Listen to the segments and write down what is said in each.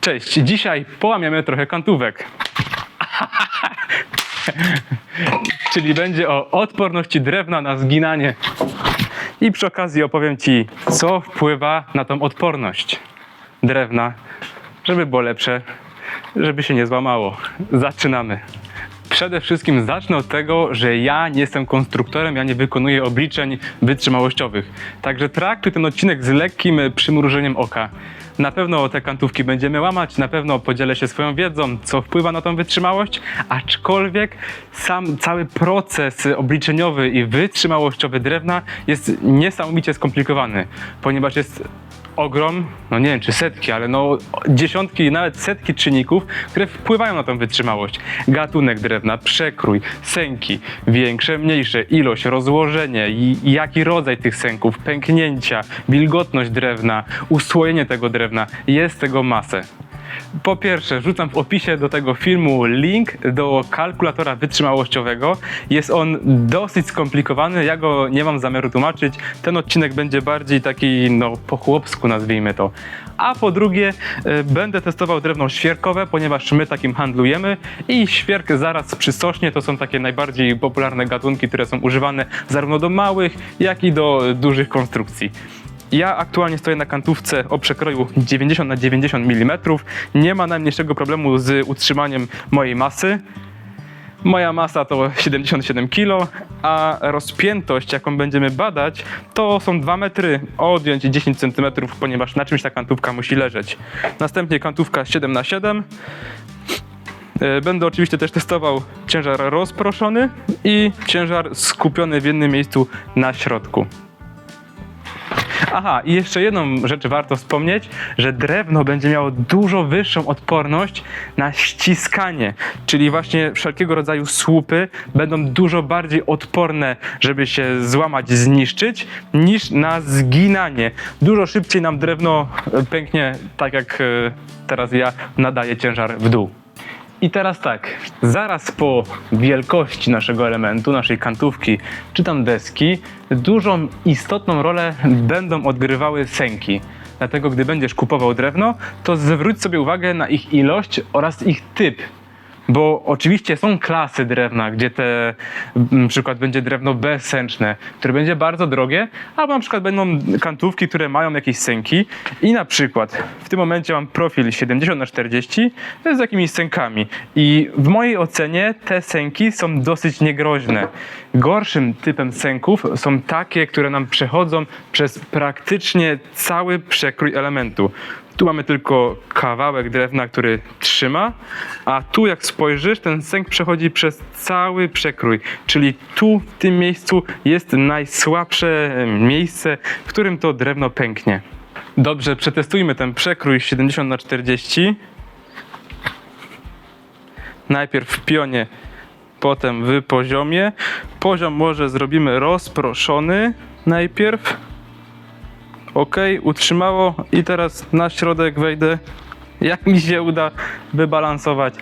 Cześć, dzisiaj połamiemy trochę kantówek. Czyli będzie o odporności drewna na zginanie. I przy okazji opowiem Ci, co wpływa na tą odporność drewna, żeby było lepsze, żeby się nie złamało. Zaczynamy. Przede wszystkim zacznę od tego, że ja nie jestem konstruktorem, ja nie wykonuję obliczeń wytrzymałościowych. Także traktuj ten odcinek z lekkim przymrużeniem oka. Na pewno te kantówki będziemy łamać, na pewno podzielę się swoją wiedzą, co wpływa na tą wytrzymałość, aczkolwiek sam cały proces obliczeniowy i wytrzymałościowy drewna jest niesamowicie skomplikowany, ponieważ jest ogrom, no nie wiem czy setki, ale no dziesiątki, nawet setki czynników, które wpływają na tą wytrzymałość. Gatunek drewna, przekrój, sęki, większe, mniejsze, ilość, rozłożenie, i jaki rodzaj tych sęków, pęknięcia, wilgotność drewna, usłojenie tego drewna, jest tego masę. Po pierwsze, wrzucam w opisie do tego filmu link do kalkulatora wytrzymałościowego. Jest on dosyć skomplikowany, ja go nie mam zamiaru tłumaczyć. Ten odcinek będzie bardziej taki, no, po chłopsku nazwijmy to. A po drugie, y, będę testował drewno świerkowe, ponieważ my takim handlujemy i świerk zaraz przysośnie. To są takie najbardziej popularne gatunki, które są używane zarówno do małych, jak i do dużych konstrukcji. Ja aktualnie stoję na kantówce o przekroju 90 na 90 mm. Nie ma najmniejszego problemu z utrzymaniem mojej masy. Moja masa to 77 kg, a rozpiętość, jaką będziemy badać, to są 2 metry, odjąć 10 cm, ponieważ na czymś ta kantówka musi leżeć. Następnie kantówka 7 na 7 E, Będę oczywiście też testował ciężar rozproszony i ciężar skupiony w jednym miejscu na środku. Aha, i jeszcze jedną rzecz warto wspomnieć, że drewno będzie miało dużo wyższą odporność na ściskanie, czyli właśnie wszelkiego rodzaju słupy będą dużo bardziej odporne, żeby się złamać, zniszczyć, niż na zginanie. Dużo szybciej nam drewno e, pęknie, tak jak e, teraz ja nadaję ciężar w dół. I teraz tak, zaraz po wielkości naszego elementu, naszej kantówki czy tam deski, dużą istotną rolę będą odgrywały sęki. Dlatego gdy będziesz kupował drewno, to zwróć sobie uwagę na ich ilość oraz ich typ. Bo oczywiście są klasy drewna, gdzie te na przykład będzie drewno bezsęczne, które będzie bardzo drogie, albo na przykład będą kantówki, które mają jakieś sęki i na przykład w tym momencie mam profil 70 na 40 z jakimiś sękami i w mojej ocenie te sęki są dosyć niegroźne. Gorszym typem sęków są takie, które nam przechodzą przez praktycznie cały przekrój elementu. Tu mamy tylko kawałek drewna, który trzyma, a tu jak spojrzysz, ten sęk przechodzi przez cały przekrój, czyli tu w tym miejscu jest najsłabsze miejsce, w którym to drewno pęknie. Dobrze, przetestujmy ten przekrój 70 na 40. Najpierw w pionie, potem w poziomie. Poziom może zrobimy rozproszony najpierw. Ok, utrzymało i teraz na środek wejdę. Jak mi się uda wybalansować.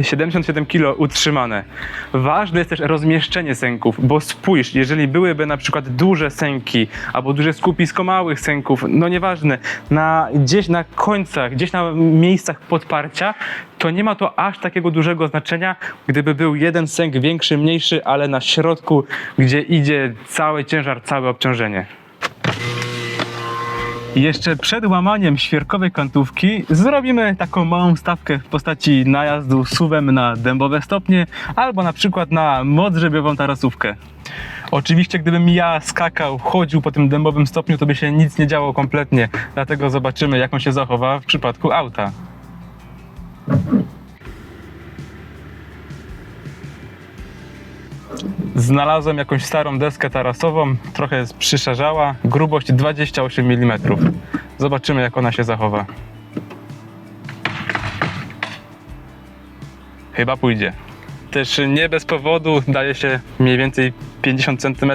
77 kg utrzymane. Ważne jest też rozmieszczenie sęków, bo spójrz, jeżeli byłyby na przykład duże sęki albo duże skupisko małych sęków, no nieważne, na, gdzieś na końcach, gdzieś na miejscach podparcia, to nie ma to aż takiego dużego znaczenia, gdyby był jeden sęk większy, mniejszy, ale na środku, gdzie idzie cały ciężar, całe obciążenie. Jeszcze przed łamaniem świerkowej kantówki zrobimy taką małą stawkę w postaci najazdu suwem na dębowe stopnie albo na przykład na modrzebiową tarasówkę. Oczywiście gdybym ja skakał, chodził po tym dębowym stopniu, to by się nic nie działo kompletnie, dlatego zobaczymy jak on się zachowa w przypadku auta. Znalazłem jakąś starą deskę tarasową, trochę jest przyszarzała, grubość 28 mm. Zobaczymy jak ona się zachowa. Chyba pójdzie. Też nie bez powodu daje się mniej więcej 50 cm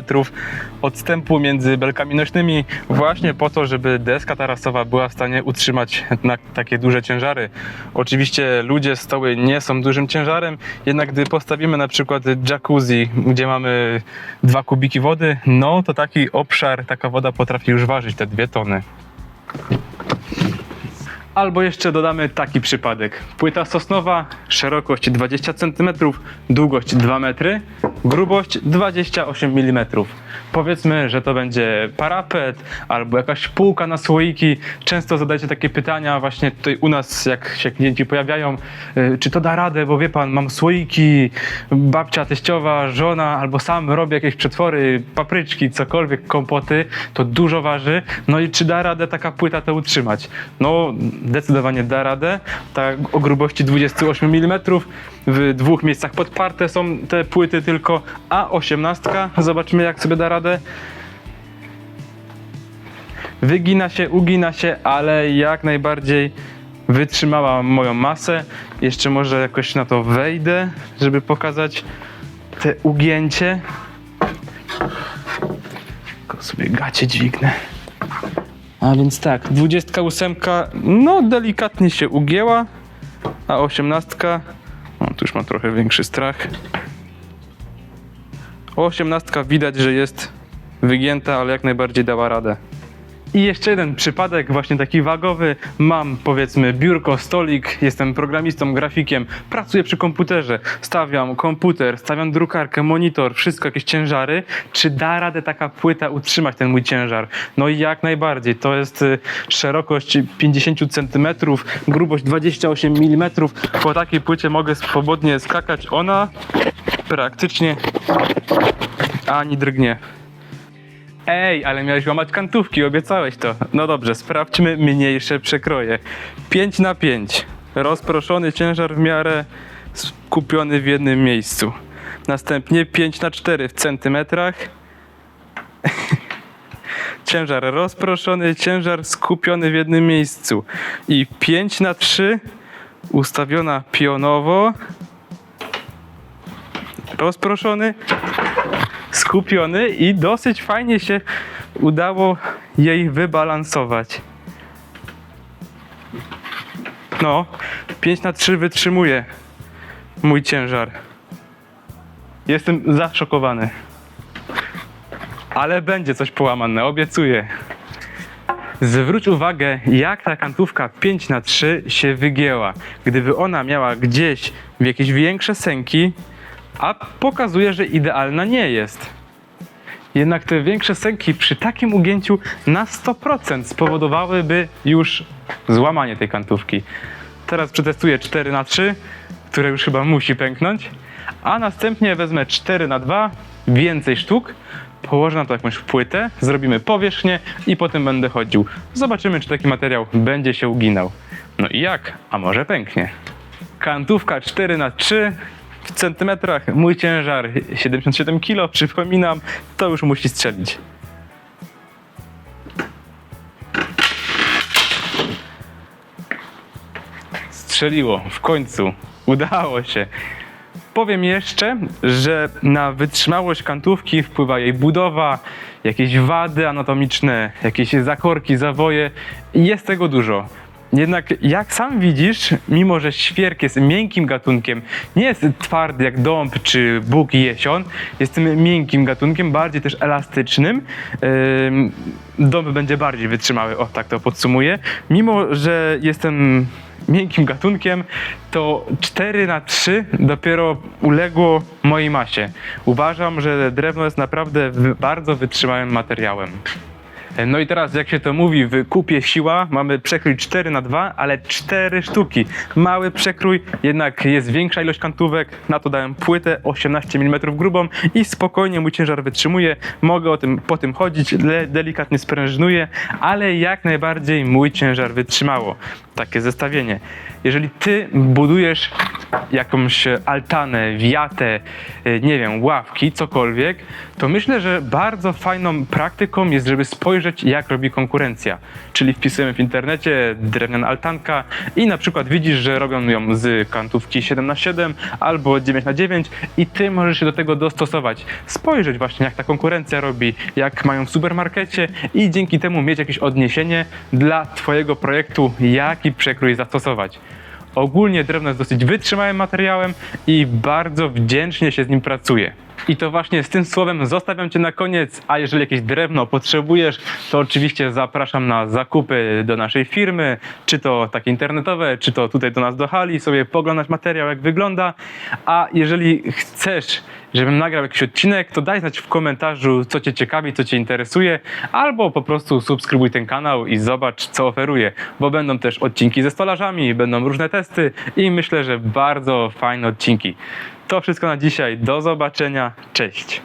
odstępu między belkami nośnymi, właśnie po to, żeby deska tarasowa była w stanie utrzymać na takie duże ciężary. Oczywiście ludzie, stoły nie są dużym ciężarem, jednak gdy postawimy na przykład jacuzzi, gdzie mamy dwa kubiki wody, no to taki obszar, taka woda potrafi już ważyć te dwie tony. Albo jeszcze dodamy taki przypadek. Płyta sosnowa, szerokość 20 cm, długość 2 metry, grubość 28 mm. Powiedzmy, że to będzie parapet albo jakaś półka na słoiki. Często zadajecie takie pytania właśnie tutaj u nas, jak się klienci pojawiają, y, czy to da radę, bo wie pan, mam słoiki, babcia, teściowa, żona, albo sam robię jakieś przetwory, papryczki, cokolwiek, kompoty, to dużo waży. No i czy da radę taka płyta to utrzymać? No, zdecydowanie da radę. Tak o grubości 28 mm. W dwóch miejscach podparte są te płyty tylko, a 18, zobaczmy jak sobie da radę. Wygina się, ugina się, ale jak najbardziej wytrzymała moją masę. Jeszcze może jakoś na to wejdę, żeby pokazać te ugięcie. Tylko sobie gacie dźwignę. A więc tak, 28 no delikatnie się ugięła, a 18 o, tu już mam trochę większy strach. 18 widać, że jest wygięta, ale jak najbardziej dała radę. I jeszcze jeden przypadek, właśnie taki wagowy. Mam powiedzmy biurko, stolik, jestem programistą, grafikiem, pracuję przy komputerze, stawiam komputer, stawiam drukarkę, monitor, wszystko, jakieś ciężary. Czy da radę taka płyta utrzymać ten mój ciężar? No i jak najbardziej. To jest y, szerokość 50 cm, grubość 28 mm. Po takiej płycie mogę swobodnie skakać. Ona praktycznie ani drgnie. Ej, ale miałeś łamać kantówki, obiecałeś to. No dobrze, sprawdźmy mniejsze przekroje. 5 na 5. Rozproszony ciężar w miarę skupiony w jednym miejscu. Następnie 5 na 4 w centymetrach. ciężar rozproszony, ciężar skupiony w jednym miejscu. I 5 na 3 ustawiona pionowo. Rozproszony, skupiony i dosyć fajnie się udało jej wybalansować. No, 5 na 3 wytrzymuje mój ciężar. Jestem zaszokowany. Ale będzie coś połamane, obiecuję. Zwróć uwagę, jak ta kantówka 5 na 3 się wygięła. Gdyby ona miała gdzieś w jakieś większe sęki, a pokazuje, że idealna nie jest. Jednak te większe sęki przy takim ugięciu na 100% spowodowałyby już złamanie tej kantówki. Teraz przetestuję 4 na 3 które już chyba musi pęknąć, a następnie wezmę 4 na 2 więcej sztuk, położę na to jakąś płytę, zrobimy powierzchnię i potem będę chodził. Zobaczymy, czy taki materiał będzie się uginał. No i jak? A może pęknie? Kantówka 4 na 3 w centymetrach, mój ciężar 77 kg, przypominam, to już musi strzelić. Strzeliło, w końcu, udało się. Powiem jeszcze, że na wytrzymałość kantówki wpływa jej budowa, jakieś wady anatomiczne, jakieś zakorki, zawoje jest tego dużo. Jednak jak sam widzisz, mimo że świerk jest miękkim gatunkiem, nie jest twardy jak dąb czy bóg i jesion, jest miękkim gatunkiem, bardziej też elastycznym. Ym, Dąb będzie bardziej wytrzymały, o tak to podsumuję. Mimo, że jestem miękkim gatunkiem, to 4 na 3 dopiero uległo mojej masie. Uważam, że drewno jest naprawdę bardzo wytrzymałym materiałem. No i teraz, jak się to mówi, w kupie siła mamy przekrój 4 na 2, ale 4 sztuki. Mały przekrój, jednak jest większa ilość kantówek. Na to dałem płytę 18 mm grubą i spokojnie mój ciężar wytrzymuje. Mogę o tym, po tym chodzić, delikatnie sprężynuję, ale jak najbardziej mój ciężar wytrzymało. Takie zestawienie. Jeżeli ty budujesz jakąś altanę, wiatę, y, nie wiem, ławki, cokolwiek, to myślę, że bardzo fajną praktyką jest, żeby spojrzeć, jak robi konkurencja. Czyli wpisujemy w internecie drewniana altanka i na przykład widzisz, że robią ją z kantówki 7 na 7 albo 9 na 9 i ty możesz się do tego dostosować. Spojrzeć właśnie, jak ta konkurencja robi, jak mają w supermarkecie i dzięki temu mieć jakieś odniesienie dla twojego projektu, jaki przekrój zastosować. Ogólnie drewno jest dosyć wytrzymałym materiałem i bardzo wdzięcznie się z nim pracuje. I to właśnie z tym słowem zostawiam Cię na koniec, a jeżeli jakieś drewno potrzebujesz, to oczywiście zapraszam na zakupy do naszej firmy, czy to takie internetowe, czy to tutaj do nas do hali, sobie poglądać materiał, jak wygląda. A jeżeli chcesz, żebym nagrał jakiś odcinek, to daj znać w komentarzu, co Cię ciekawi, co Cię interesuje, albo po prostu subskrybuj ten kanał i zobacz, co oferuję, bo będą też odcinki ze stolarzami, będą różne testy i myślę, że bardzo fajne odcinki. To wszystko na dzisiaj. Do zobaczenia. Cześć.